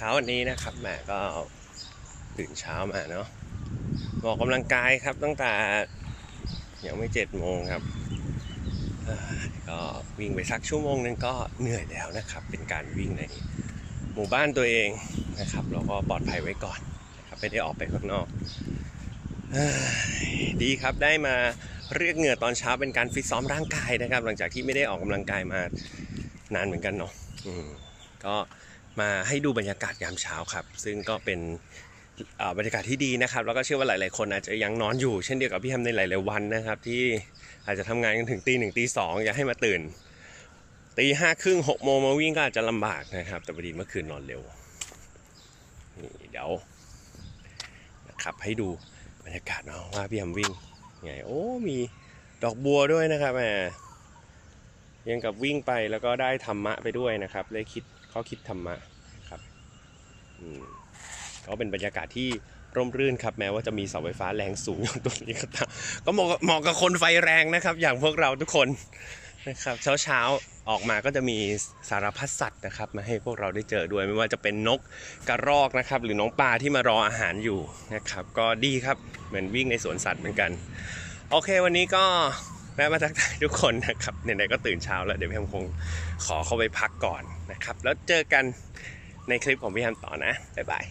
ช้าวันนี้นะครับแหมก็ตื่นเช้ามาเนาะออกกำลังกายครับตั้งแต่ยังไม่เจ็ดโมงครับก็วิ่งไปสักชั่วโมงนึงก็เหนื่อยแล้วนะครับ เป็นการวิ่งในหมู่บ้านตัวเองนะครับแล้วก็ปลอดภัยไว้ก่อนนะครับไม่ได้ออกไปข้างนอก ดีครับได้มาเรียกเหงื่อตอนเช้าเป็นการฟิตซ้อมร่างกายนะครับ หลังจากที่ไม่ได้ออกกำลังกายมานานเหมือนกันเนาะก็ มาให้ดูบรรยากาศยามเช้าครับ ซึ่งก็เป็นบรรยากาศที่ดีนะครับ แล้วก็เชื่อว่าหลายๆคนอาจจะยังนอนอยู่ เช่นเดียวกับพี่แฮมในหลาย ๆวันนะครับ ที่อาจจะทำงานกันถึงตีหนึ่งตีสองอยากให้มาตื่นตีห้าครึ่งหกโมงมาวิ่งก็อาจจะลำบากนะครับ แต่พอดีเมื่อคืนนอนเร็วนี่เดี๋ยวนะครับให้ดูบรรยากาศเนาะว่าพี่แฮมวิ่งไงโอ้มีดอกบัวด้วยนะครับแหม ยังกับวิ่งไปแล้วก็ได้ธรรมะไปด้วยนะครับได้คิดข้อคิดธรรมะครับก็เป็นบรรยากาศที่ร่มรื่นครับแม้ว่าจะมีเสาไฟฟ้าแรงสูงอยู่ตรงนี้ก็ตามก็เหมาะกับเหมาะกับคนไฟแรงนะครับ อย่างพวกเราทุกคนนะครับเช้าเช้าๆออกมาก็จะมีสารพัดสัตว์นะครับ มาให้พวกเราได้เจอด้วยไม่ว่าจะเป็นนกกระรอกนะครับ หรือน้องปลาที่มารออาหารอยู่นะครับ ก็ดีครับเหมือนวิ่งในสวนสัตว์เหมือนกัน โอเควันนี้ก็ แวะมาทักทายทุกคนนะครับไหนๆก็ตื่นเช้าแล้วเดี๋ยวพี่แฮมคงขอเข้าไปพักก่อนนะครับ แล้วเจอกันในคลิปของพี่แฮมต่อนะบ๊ายบาย